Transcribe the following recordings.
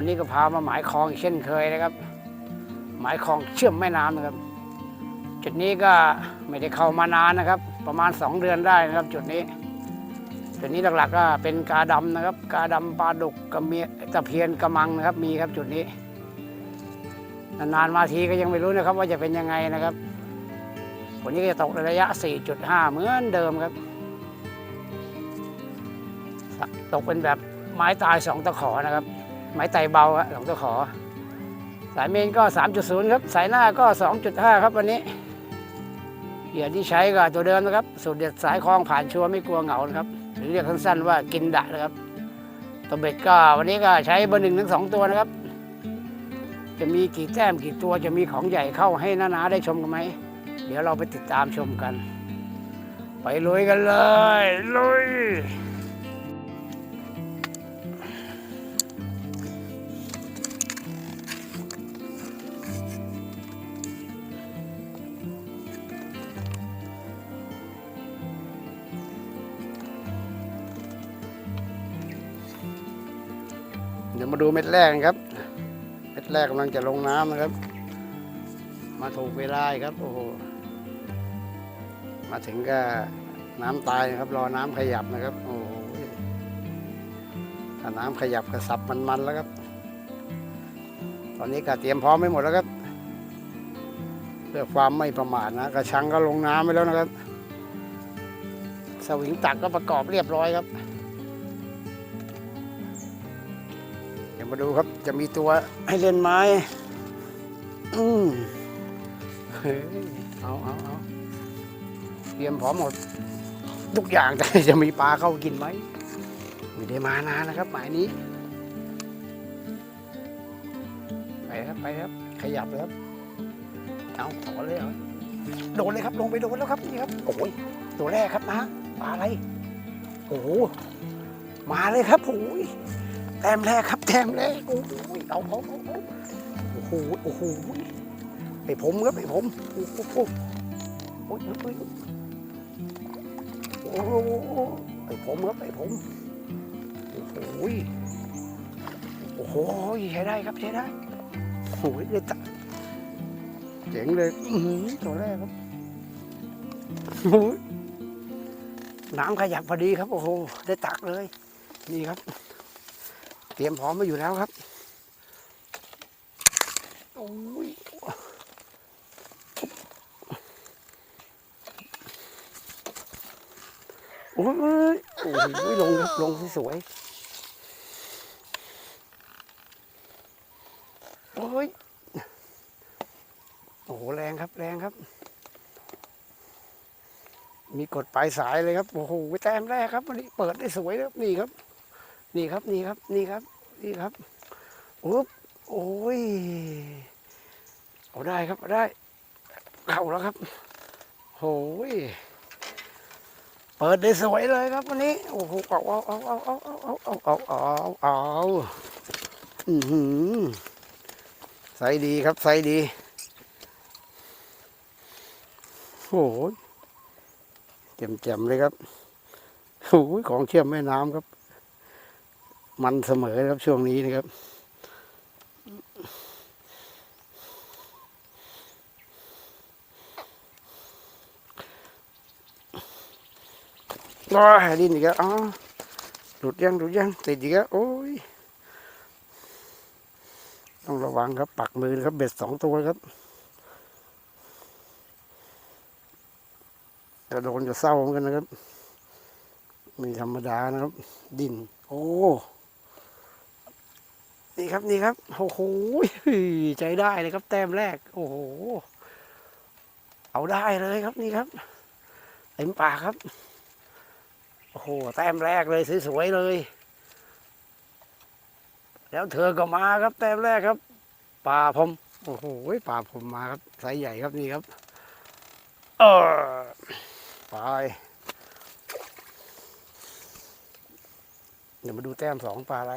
วันนี้ก็พามาหมายคลองอีกเช่นเคยนะครับ หมายคลองเชื่อมแม่น้ำนะครับ จุดนี้ก็ไม่ได้เข้ามานานนะครับ ประมาณ 2 เดือนได้นะครับ จุดนี้ จุดนี้หลักๆก็เป็นกาดำนะครับ กาดำปลาดุกกระเมียตะเพียนกระมังนะครับ มีครับจุดนี้ นานๆมาทีก็ยังไม่รู้นะครับ ว่าจะเป็นยังไงนะครับวันนี้ก็จะตกในระยะ 4.5 เหมือนเดิมครับ ตกเป็นแบบไม้ตายสองตะขอนะครับ ไม้ไตเบาอะสองตะขอ สายเมนก็ 3.0 ครับ สายหน้าก็ 2.5 ครับวันนี้เหยื่อที่ใช้ก็ตัวเดิมนะครับ สูตรเด็ดสายคลองผ่านชัวร์ไม่กลัวเหงานะครับหรือเรียกสั้นๆว่ากินดะนะครับ ตัวเบ็ดก็วันนี้ก็ใช้เบอร์หนึ่งถึงสองตัวนะครับ จะมีกี่แต้มกี่ตัวจะมีของใหญ่เข้าให้นาๆได้ชมกันไหม เดี๋ยวเราไปติดตามชมกัน ไปลุยกันเลยลุยาดูเม็ดแรกนะครับ เม็ดแรกกำลังจะลงน้ำนะครับ มาถูกเวลาครับโอ้โหมาถึงก็น้ำตายนะครับ รอน้ำขยับนะครับ โอ้โหถ้าน้ำขยับกระสับมันๆแล้วครับ ตอนนี้ก็เตรียมพร้อมไม่หมดแล้วครับเพื่อความไม่ประมาทนะกระชังก็ลงน้ำไปแล้วนะครับ สวิงตักก็ประกอบเรียบร้อยครับ มาดูครับจะมีตัวให้เล่นไหมอืมเฮ้ยเอาเอาเอาเตรียมพร้อมหมด ทุกอย่างแต่จะมีปลาเข้ากินไหมไม่ได้มานานนะครับ หมายนี้ ไปครับไปครับ ขยับเลยครับเอาถอนเลยเหรอโดนเลยครับ ลงไปโดนแล้วครับนี่ครับโอ้ยตัวแรกครับนะปลาอะไรโอ้โหมาเลยครับโอ้ย แต้มแรกครับแต้มแรกโอ้โหเอาเอาเอาโอ้โหโอ้โหไปผมครับไปผมโอ้โหโอ้โหโอ้ยโอ้โหไปผมครับไปผมโอ้โหโอ้โหใช้ได้ครับใช้ได้โอ้โหเลยตะเจ๋งเลยอืตัวแรกครับน้ำขยับพอดีครับโอ้โหได้ตักเลยนี่ครับ เตรียมพร้อมมาอยู่แล้วครับโอ้ยโอ้ยโอ้ยลงครับลงสวยโอ้ยโอ้โหแรงครับแรงครับ มีกดปลายสายเลยครับ โอ้โหแต้มแรกครับวันนี้เปิดได้สวยครับนี่ครับ นี่ครับนี่ครับนี่ครับนี่ครับอุ๊บโอ้ยเอาได้ครับได้เข้าแล้วครับโอ้ยเปิดได้สวยเลยครับวันนี้โอ้โหเอาเอาเอาเอาเอาเอาเอาเอาเอาเอาอือหือใส่ดีครับใส่ดีโอ้ยแจ่มๆเลยครับโอ้ยของเชื่อมแม่น้ำครับ มันเสมอครับช่วงนี้นะครับรอให้ดินอีกแล้วอ๋อหลุดยังหลุดยังติดอีกแล้วโอ้ย ต้องระวังครับ ปักมือครับ เบ็ดสองตัวครับจะโดนจะเศร้าเหมือนกันนะครับไม่ธรรมดานะครับ ดิน โอ้ ครับนี่ครับโอ้โหใจได้เลยครับ แต้มแรก โอ้โหเอาได้เลยครับนี่ครับเต็มปากครับโอ้โหแต้มแรกเลยสวยๆเลย แล้วเธอก็มาครับ แต้มแรกครับป่าผมโอ้โหป่าผมมาครับไซส์ใหญ่ครับนี่ครับเออไปเดี๋ยวมาดูแต้มสองปลาอะไร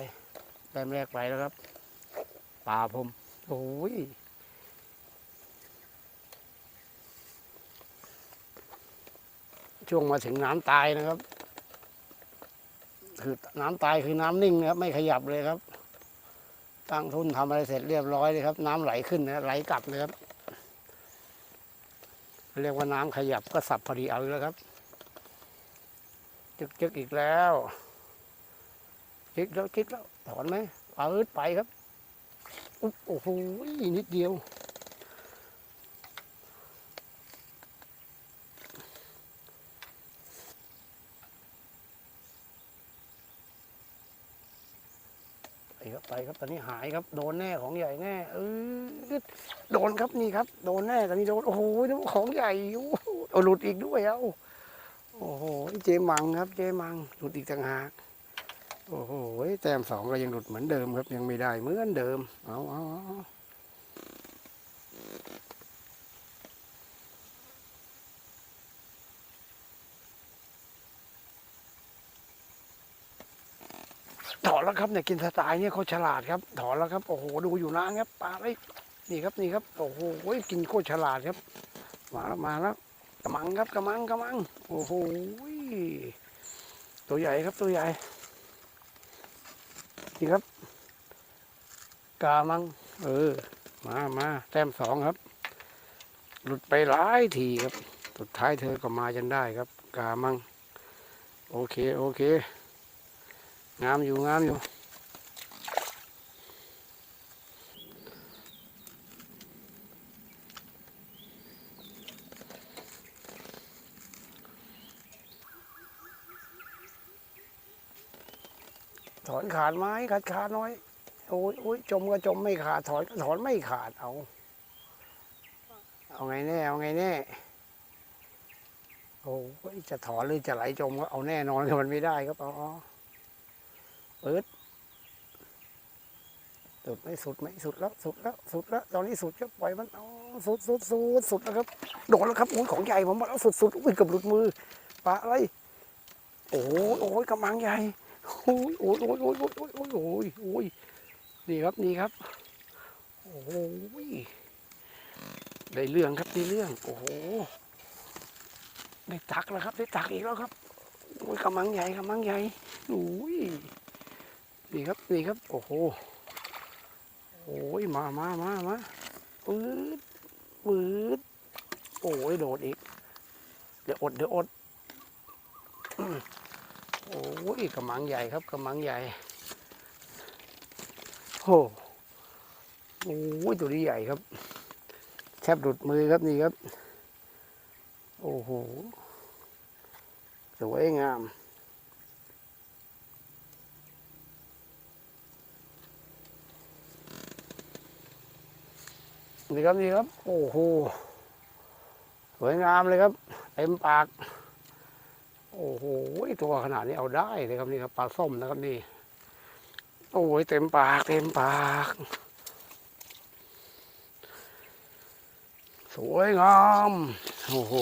แต้มแรกไปแล้วครับปลาผมโอ้ยช่วงมาถึงน้ำตายนะครับ คือน้ำตายคือน้ำนิ่งนะครับ ไม่ขยับเลยครับ ตั้งทุนทำอะไรเสร็จเรียบร้อยเลยครับ น้ำไหลขึ้นนะไหลกลับเลยครับเรียกว่าน้ำขยับก็สับพอดีเอาอีกแล้วครับ จึกจึกอีกแล้ว จึกแล้วจึกแล้วถอนไหมปืดไปครับอุ๊บโอ้โหนิดเดียว ไปครับไปครับตอนนี้หายครับโดนแน่ของใหญ่แน่เออโดนครับนี่ครับ โดนแน่ตอนนี้โดนโอ้โหของใหญ่โอ้หเอาหลุดอีกด้วยเอ้าโอ้โหเจมังครับ เจมังหลุดอีกต่างหาก โอ้โหแต้มสองก็ยังหลุดเหมือนเดิมครับ ยังไม่ได้เหมือนเดิม เอาเอาเอาถอนแล้วครับเนี่ยกินสไตล์เนี่ยเขาฉลาดครับ ถอนแล้วครับ โอ้โห ดูอยู่นานครับปลาไอ้นี่ครับนี่ครับ โอ้โหกินโคตรฉลาดครับ มาแล้วมาแล้วกระมังครับกระมังกระมัง โอ้โหตัวใหญ่ครับตัวใหญ่ นี่ครับ กามัง เออ มามาแต้มสองครับ หลุดไปหลายทีครับ สุดท้ายเธอก็มาจนได้ครับ กามัง โอเค โอเค งามอยู่งามอยู่ อนขาดไหมขาดขาดน้อยโอ้ยโอ้ยจมก็จมไม่ขาดถอนก็ถอนไม่ขาดเอา เอาไงแน่เอาไงแน่โอ้ยจะถอนหรือจะไหลจมก็เอาแน่นอนก็มันไม่ได้ครับเอาเอเปิดสุดไหม่สุดไหมสุดแล้วสุดแล้วสุดแล้วตอนนี้สุดครับปล่อยมันเอสุดสุดสุดสุดแล้วครับโดนแล้วครับโอ้ยของใหญ่ผมบอกแล้วสุดสุดอุ้ยกับหลุดมือปลาอะไรโอ้ยโอ้ยกำลังใหญ่ โอ้ยโอ้ยโอ้ยโอ้ยโอ้ยโอ้ยโอ้ยโอ้ยโอ้ยนี่ครับนี่ครับ โอ้โหได้เรื่องครับได้เรื่อง โอ้โหได้ตักแล้วครับ ได้ตักอีกแล้วครับโอ้ยกำลังใหญ่กำลังใหญ่โอ้ยนี่ครับนี่ครับ โอ้โหโอ้ยมามามามาปื๊ดปื๊ดโอ้ยโดดอีกเดี๋ยวอดเดี๋ยวอด โอ้ยกระมังใหญ่ครับกระมังใหญ่โอ้โอ้ยตัวนี้ใหญ่ครับ แทบหลุดมือครับนี่ครับ โอ้โหสวยงามนี่ครับนี่ครับ โอ้โหสวยงามเลยครับ เต็มปาก โอ้โหตัวขนาดนี้เอาได้เลยครับนี่ครับปลาส้มนะครับนี่ โอ้ยเต็มปากเต็มปาก สวยงามโอ้โห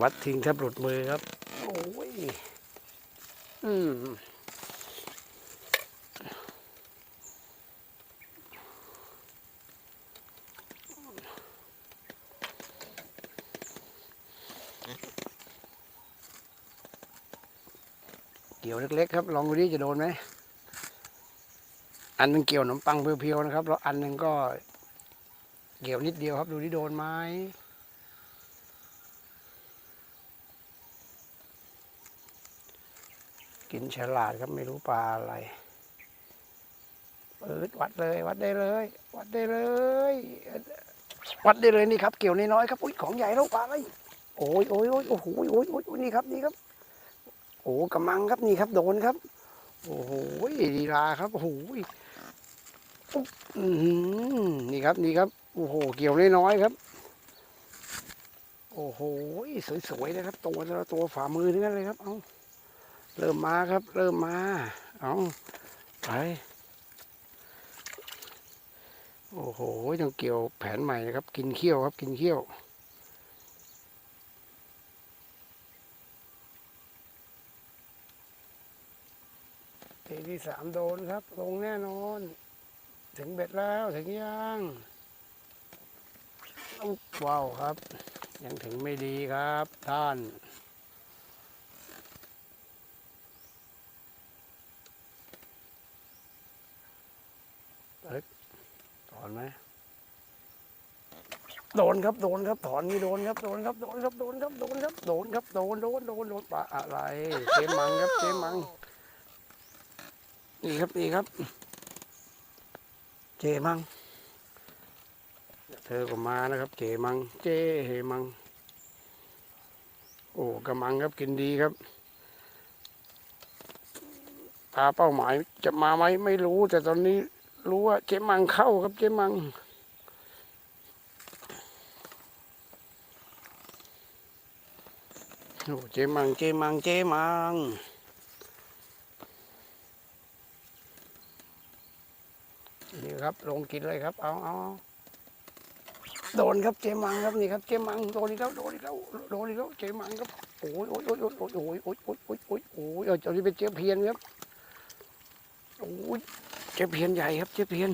วัดทิ้งแทบหลุดมือครับ โอ้ย อืม เกี่ยวเล็กๆครับ ลองดูดิจะโดนไหม อันหนึงเกี่ยวขนมปังเพียวๆนะครับ แล้วอันหนึงก็เกี่ยวนิดเดียวครับ ดูที่โดนไหมกินฉลาดครับไม่รู้ปลาอะไรเปิดวัดเลย วัดได้เลย วัดได้เลย วัดได้เลยนี่ครับ เกี่ยวน้อยๆครับอุ้ยของใหญ่แล้วปลาอะไรโอ้ยโอ้ยโอ้ยโอ้โหโอ้ยโอ้ยนี่ครับนี่ครับ โอ้กำมังครับนี่ครับโดนครับ โอ้โหดีลาครับโอ้โหนี่ครับนี่ครับโอ้โหเกี่ยวน้อยๆครับ โอ้โหสวยๆนะครับ ตัวละตัวฝ่ามือทั้งนั้นเลยครับ เอาเริ่มมาครับ เริ่มมาเอาไปโอ้โหต้องเกี่ยวแผนใหม่นะครับ กินเขี้ยวครับ กินเขี้ยว ทีที่สามโดนครับ ลงแน่นอน ถึงเบ็ดแล้วถึงยังว้าวครับ ยังถึงไม่ดีครับท่านออนไหมโดนครับโดนครับถอนนี่โดนครับโดนครับโดนครับโดนครับโดนครับโดนครับโดนโดนโดนโดนปลาอะไรเจมังครับเจมัง นี่ครับนี่ครับ เจมัง เธอก็มานะครับ เจมัง เจเฮมัง โอ้กระมังครับกินดีครับปลาเป้าหมายจะมาไหมไม่รู้ แต่ตอนนี้รู้ว่าเจมังเข้าครับเจมังโอ้เจมังเจมังเจมัง นี่ครับ ลงกินเลยครับ เอาเอาโดนครับเจมังครับนี่ครับเจมังโดนอีกแล้วโดนอีกแล้วโดนอีกแล้วเจมังครับโอ้ยโอ้ยโอ้ยโอ้ยโอ้ยโอ้ยโอ้ยโอ้ยโอ้ยโอ้ยโอ้ยเอาจ้านี่เป็นเจี๊ยบเพียนครับโอ้ยเจี๊ยบเพียนใหญ่ครับเจี๊ยบเพียน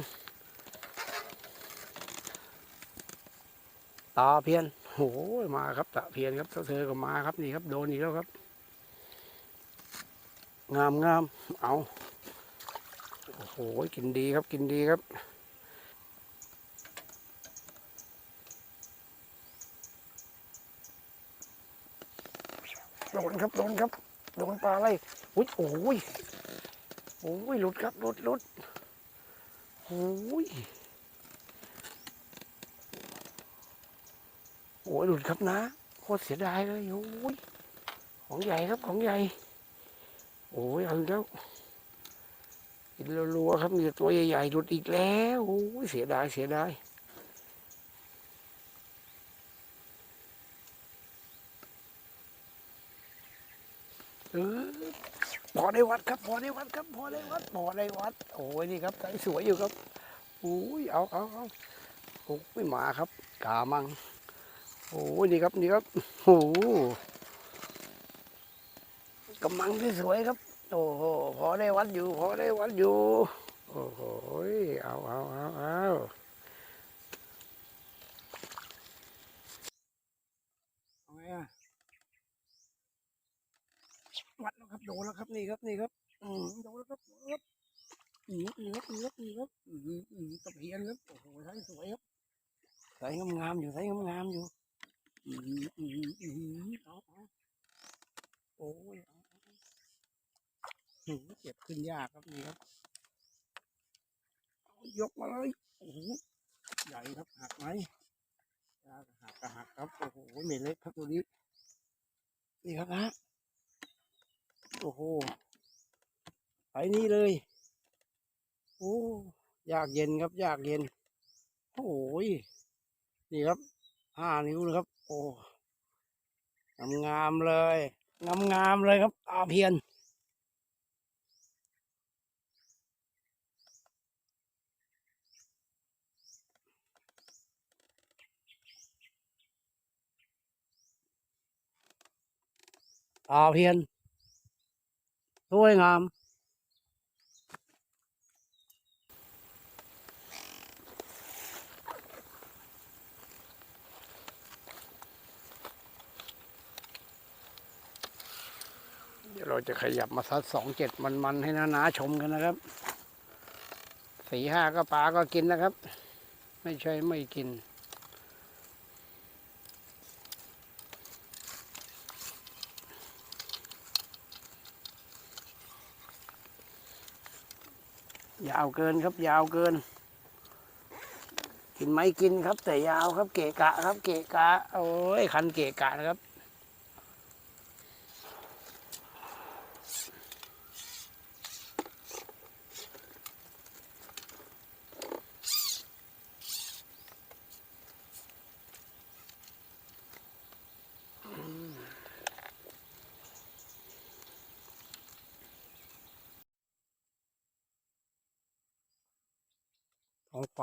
ตาเพียนโอ้ยมาครับตาเพียนครับเธอก็มาครับนี่ครับ โดนอีกแล้วครับ งามงามเอา หกินดีครับกินดีครับ โดนครับโดนครับ โดนปลาอะไรอุ้ยโอ้ยโอ้ยหลุดครับหลุดหลุดโอ้ยโอ้ยหลุดครับนะโคตรเสียดายเลยโอ้ยของใหญ่ครับของใหญ่ โอ้ยเอาอีกแล้ว กินรัวๆครับมีตัวใหญ่ๆหลุดอีกแล้วโอ้เสียดายเสียดายเออพอได้วัดครับ พอได้วัดครับพอได้วัดพอได้วัด โอ้ยนี่ครับสสวยอยู่ครับโอ้ยเอาเอาเอาโอ้ยมาครับกามังโอ้ยนี่ครับนี่ครับโอ้กำมังที่สวยครับ โอ้โหพอได้วัดอยู่พอได้วัดอยู่ โอ้โหเอาเอาเอาเอาเอาไงอะวัดแล้วครับโดนแล้วครับนี่ครับนี่ครับอืมโดนแล้วครับโดนแล้วครับอืมอืมครับอืมครับอืมครับอืมอืมตะเพียนครับโอ้โหใสสวยครับใสงามๆอยู่ใสงามๆอยู่อืมอืมอืมเอาเอาโอ้ย เอาเอาเอาหืมเก็บขึ้นยากครับนี่ครับ ยกมาเลยโอ้โหใหญ่ครับหักไหมยากหักก็หักครับโอ้โหไม่เล็กครับตัวนี้นี่ครับนะโอ้โหไปนี่เลยโอ้ยากเย็นครับ ยากเย็นโอ้ยนี่ครับห้านิ้วนะครับ โอ้งามงามเลยงามงามๆเลยครับตาเพียน ตาเพียนสวยงามเดี๋ยวเราจะขยับมาซัดสองเจ็ดมันๆให้นานาชมกันนะครับ สี่ห้าก็ปลาก็กินนะครับ ไม่ใช่ไม่กิน ยาวเกินครับ ยาวเกิน กินไหมกินครับ แต่ยาวครับ เกะกะครับ เกะกะ โอ้ยคันเกะกะนะครับ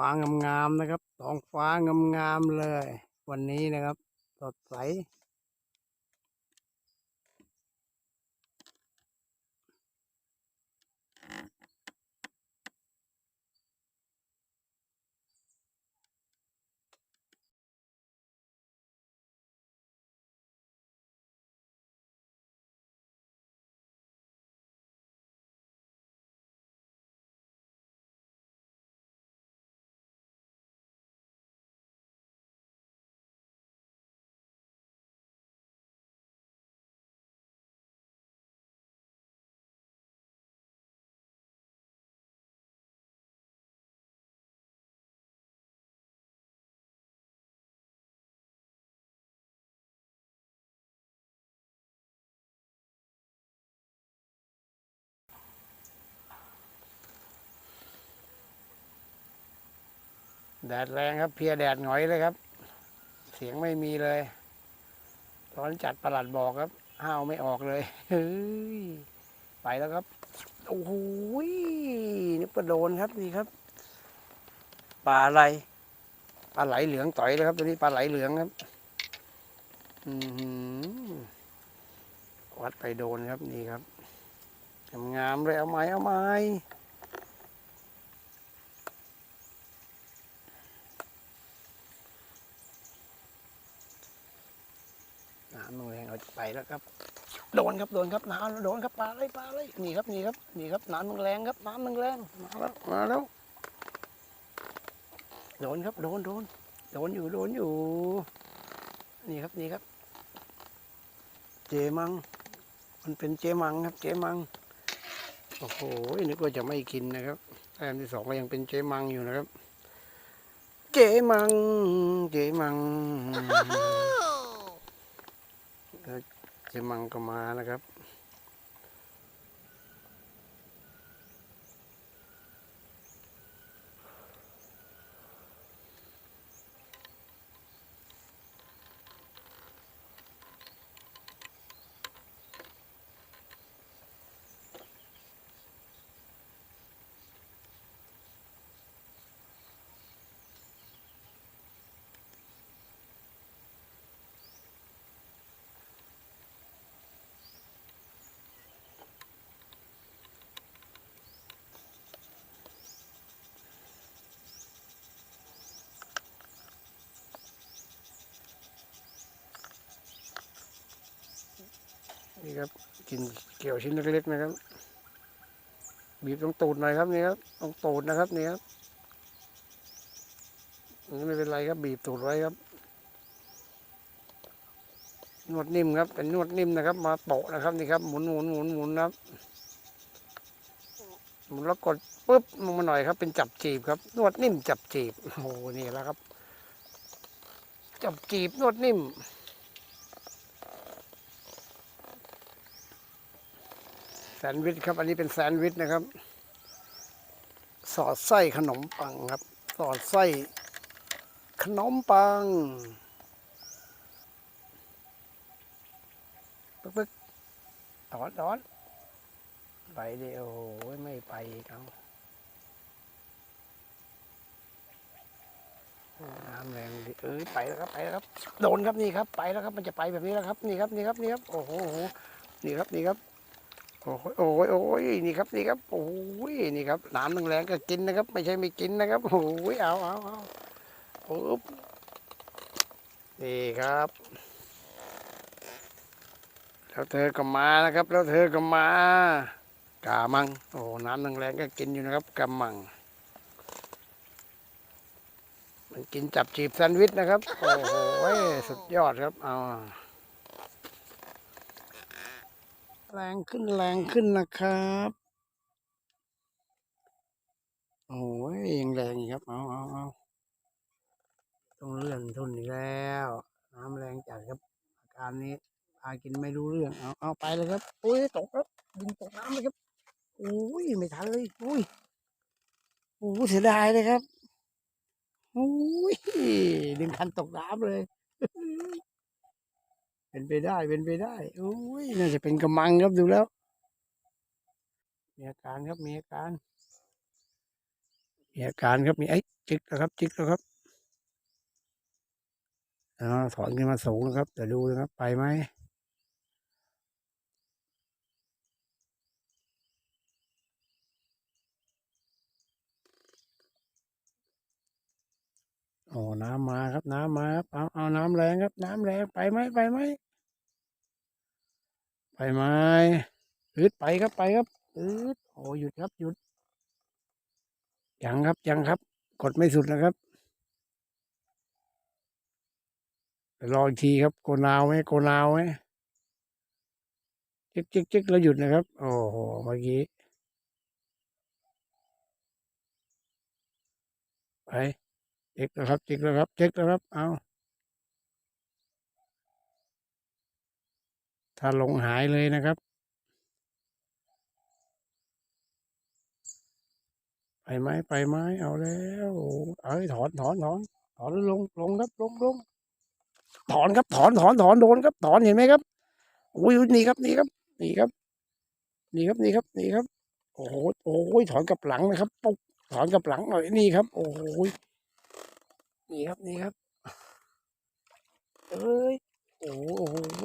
ฟ้างามๆนะครับท้องฟ้างามๆเลย วันนี้นะครับ สดใส แดดแรงครับ เพียแดดหงอยเลยครับ เสียงไม่มีเลย ร้อนจัดประหลัดบอกครับ ห้าวไม่ออกเลยเฮ้ยไปแล้วครับ โอ้โหนี่ปลาโดนครับนี่ครับปลาอะไรปลาไหลเหลืองต่อยเลยครับ ตัวนี้ปลาไหลเหลืองครับอือหือวัดไปโดนครับนี่ครับงามเลยเอาไม้เอาไม้ น้ำมันแรงเอาไปแล้วครับ โดนครับโดนครับน้ำโดนครับปลาอะไรปลาอะไรนี่ครับนี่ครับนี่ครับน้ำมันแรงครับน้ำมันแรงมาแล้วมาแล้วโดนครับโดนโดนโดนอยู่โดนอยู่ นี่ครับนี่ครับ เจมัง มันเป็นเจมังครับ เจมังโอ้โหนึกว่าจะไม่กินนะครับแต้มที่สองก็ยังเป็นเจมังอยู่นะครับ เจมัง เจมัง มังก็มานะครับ กินเกี่ยวชิ้นเล็กๆนะครับบีบตรงตูดหน่อยครับนี่ครับตรงตูดนะครับนี่ครับนี่ไม่เป็นไรครับบีบตูดไว้ครับ นวดนิ่มครับ เป็นนวดนิ่มนะครับ มาโปะนะครับนี่ครับหมุนหมุนหมุนหมุนนะครับหมุนแล้วกดปุ๊บลงมาหน่อยครับ เป็นจับจีบครับ นวดนิ่มจับจีบโอ้โหนี่แหล้วครับ จับจีบนวดนิ่ม ซนด์วิชครับ อันนี้เป็นแซนด์วิชนะครับ สอดไส้ขนมปังครับ สอดไส้ขนมปังปึ๊กปึ๊กถอนถอนไปเดิโอ้โหไม่ไปอีกเอาน้ำแรงดิเอ้ยไปแล้วครับไปแล้วครับโดนครับนี่ครับไปแล้วครับมันจะไปแบบนี้แล้วครับนี่ครับนี่ครับนี่ครับโอ้โหนี่ครับนี่ครับ โอ้ยโอ้ยโอ้ยนี่ครับนี่ครับโอ้ยนี่ครับน้ำแรงก็กินนะครับ ไม่ใช่ไม่กินนะครับโอ้ยเอาเอาเอาปุ๊บนี่ครับ แล้วเธอก็มานะครับ แล้วเธอก็มากามังโอ้น้ำแรงก็กินอยู่นะครับกามังมันกินจับจีบแซนด์วิชนะครับ โอ้โหสุดยอดครับ เอา แรงขึ้นแรงขึ้นนะครับโอ้ยยังแรงอีกครับเอาเอาเอาต้องเลื่อนทุนอีกแล้ว น้ำแรงจัดครับ อาการนี้พากินไม่รู้เรื่องเอาเอาไปเลยครับโอ้ยตกครับดินตกน้ำเลยครับโอ้ยไม่ทันเลยโอ้ยโอ้เสียดายเลยครับโอ้ยดึงคันตกน้ำเลย เป็นไปได้เป็นไปได้โอ้ยน่าจะเป็นกำมังครับดูแล้ว มีอาการครับมีอาการ มีอาการครับมีไอ้จิกแล้วครับ จิกแล้วครับอ่าถอนขึ้นมาสูงนะครับเดี๋ยวดูนะครับ ไปไหม โอ้น้ำมาครับ น้ำมาครับเอาเอาน้ำแรงครับ น้ำแรงไปไหมไปไหมไปไหมอืดไปครับไปครับอืดโอ้หยุดครับหยุดยังครับยังครับ กดไม่สุดนะครับรออีกทีครับโกนาวไหมโกนาวไหมจิกจิกจิกแล้วหยุดนะครับ โอ้โหเมื่อกี้ไป จิกแล้วครับจิกแล้วครับจิกแล้วครับเอาถ้าลงหายเลยนะครับ ไปไหมไปไหมเอาแล้วเอ้ยถอนถอนถอนถอนลงลงครับลงลงถอนครับถอนถอนถอนโดนครับถอนเห็นไหมครับอุ้ยนี่ครับนี่ครับนี่ครับนี่ครับนี่ครับนี่ครับ โอ้โหโอ้ยถอนกับหลังนะครับปุ๊บถอนกับหลังหน่อยนี่ครับ โอ้โห นี่ครับนี่ครับเอ้ยโอ้โห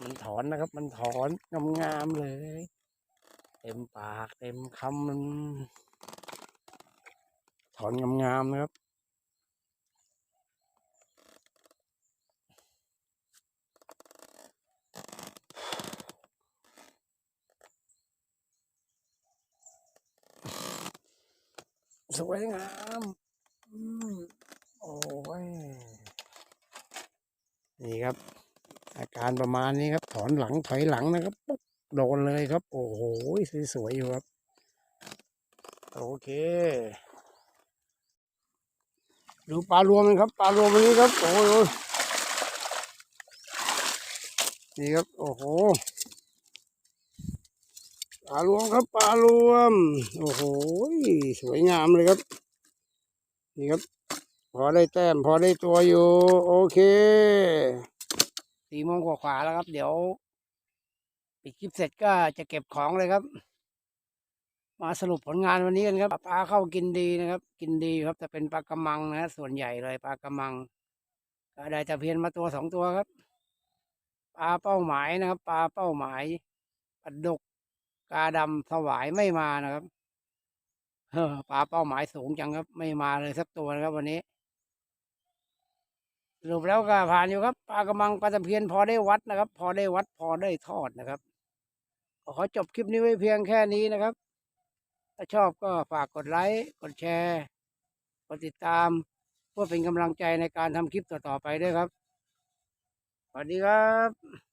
มันถอนนะครับ มันถอนงามๆเลย เต็มปากเต็มคำมัน ถอนงามๆนะครับ สวยงามอืมโอ้ยนี่ครับ อาการประมาณนี้ครับ ถอนหลังถอยหลังนะครับปุ๊บโดนเลยครับ โอ้โหสวยๆอยู่ครับ โอเค ดูปลารวมนะครับปลารวมวันนี้ครับ โอ้ยนี่ครับ โอ้โห ปลารวมครับปลารวม โอ้โหสวยงามเลยครับ นี่ครับ พอได้แต้มพอได้ตัวอยู่ โอเคสี่โมงกว่าๆแล้วครับ เดี๋ยวปิดคลิปเสร็จก็จะเก็บของเลยครับ มาสรุปผลงานวันนี้กันครับปลาเข้ากินดีนะครับ กินดีครับแต่เป็นปลากระมังนะส่วนใหญ่เลยปลากระมังก็ได้ตะเพียนมาตัวสองตัวครับ ปลาเป้าหมายนะครับ ปลาเป้าหมายปลาดก กาดำถวายไม่มานะครับเออปลาเป้าหมายสูงจังครับ ไม่มาเลยสักตัวนะครับ วันนี้สรุปแล้วก็ผ่านอยู่ครับปลากระมังปลาตะเพียนพอได้วัดนะครับ พอได้วัดพอได้ทอดนะครับขอจบคลิปนี้ไว้เพียงแค่นี้นะครับ ถ้าชอบก็ฝากกดไลค์กดแชร์กดติดตาม เพื่อเป็นกำลังใจในการทำคลิปต่อๆไปด้วยครับ สวัสดีครับ